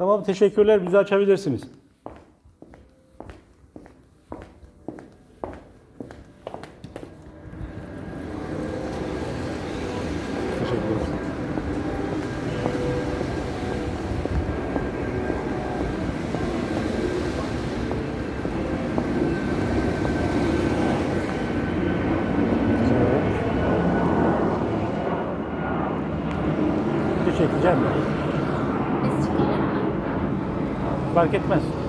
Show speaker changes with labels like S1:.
S1: Tamam teşekkürler. Bizi açabilirsiniz. Çekeceğim mi? Fark etmez.